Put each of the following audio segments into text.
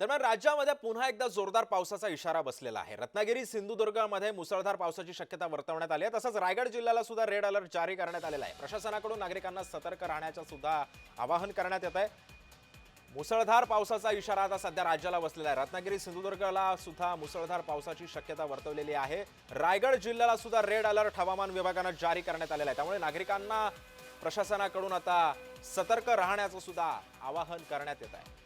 दरम्यान राज्यामध्ये पुन्हा एकदा जोरदार पावसाचा इशारा बसलेला आहे. रत्नागिरी सिंधुदुर्गमध्ये मुसळधार पावसाची शक्यता वर्तवण्यात आली आहे. तसंच रायगड जिल्ह्याला सुद्धा रेड अलर्ट जारी करण्यात आलेला आहे. प्रशासनाकडून नागरिकांना सतर्क राहण्याचं सुद्धा आवाहन करण्यात येत आहे मुसळधार पावसाचा इशारा आता सध्या राज्याला बसलेला आहे. रत्नागिरी सिंधुदुर्गला सुद्धा मुसळधार पावसाची शक्यता वर्तवलेली आहे. रायगड जिल्ह्याला सुद्धा रेड अलर्ट हवामान विभागानं जारी करण्यात आलेला आहे. त्यामुळे नागरिकांना प्रशासनाकडून आता सतर्क राहण्याचं सुद्धा आवाहन करण्यात येत आहे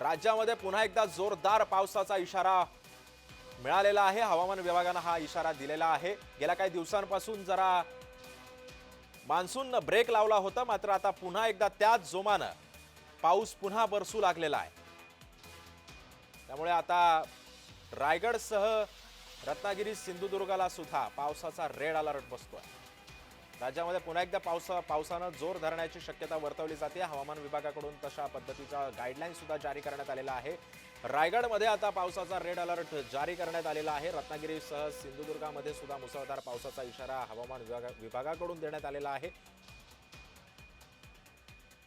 राज्यामध्ये पुन्हा एकदा जोरदार पावसाचा इशारा मिळालेला आहे. हवामान विभागानं हा इशारा दिलेला आहे. गेल्या काही दिवसांपासून जरा मान्सूननं ब्रेक लावला होता मात्र आता पुन्हा एकदा त्याच जोमानं पाऊस पुन्हा बरसू लागलेला आहे. त्यामुळे आता रायगडसह रत्नागिरी सिंधुदुर्गाला सुद्धा पावसाचा रेड अलर्ट बसतोय. राज्यामध्ये पुन्हा एकदा पावसा पावसानं जोर धरण्याची शक्यता वर्तवली जाते. हवामान विभागाकडून तशा पद्धतीचा गाईडलाईन सुद्धा जारी करण्यात आलेला आहे. रायगडमध्ये आता पावसाचा रेड अलर्ट जारी करण्यात आलेला आहे. रत्नागिरीसह सिंधुदुर्गामध्ये सुद्धा मुसळधार पावसाचा इशारा हवामान विभागा विभागाकडून देण्यात आलेला आहे.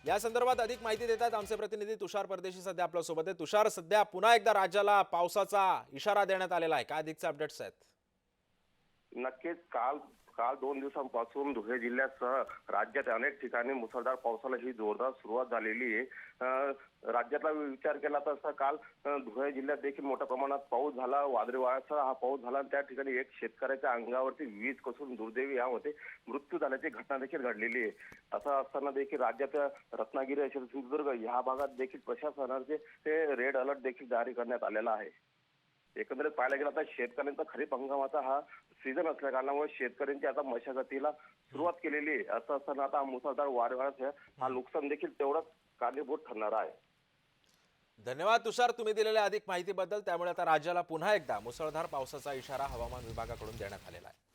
या संदर्भात अधिक माहिती देतात आमचे प्रतिनिधी तुषार परदेशी सध्या आपल्यासोबत आहे तुषार सध्या पुन्हा एकदा राज्याला पावसाचा इशारा देण्यात आलेला आहे. काय अधिकचे अपडेट्स आहेत? नक्कीच काल काल दोन दिवसांपासून धुळे जिल्ह्यासह राज्यात अनेक ठिकाणी मुसळधार पावसाला ही जोरदार सुरुवात झालेली आहे. राज्यातला विचार केला तर काल धुळे जिल्ह्यात देखील मोठ्या प्रमाणात पाऊस झाला. वादळी वाऱ्यासह हा पाऊस झाला. आणि त्या ठिकाणी एक शेतकऱ्याच्या अंगावरती वीज कोसळून दुर्दैवी यामध्ये मृत्यू झाल्याची घटना देखील घडलेली आहे. असं असताना देखील राज्यात रत्नागिरी असेल सिंधुदुर्ग ह्या भागात देखील प्रशासनाचे ते रेड अलर्ट देखील जारी करण्यात आलेला आहे. एकंदरीत पाहायला गेलं तर शेतकऱ्यांचा खरीप हंगामाचा हा सीझन असल्या कारणामुळे शेतकऱ्यांची आता मशागतीला सुरुवात केलेली आहे. असं असताना आता मुसळधार वादळाचं हा नुकसान देखील तेवढंच कारणीभूत ठरणार आहे. धन्यवाद तुषार. तुम्ही दिलेल्या अधिक माहितीबद्दल. त्यामुळे आता राज्याला पुन्हा एकदा मुसळधार पावसाचा इशारा हवामान विभागाकडून देण्यात आलेला आहे.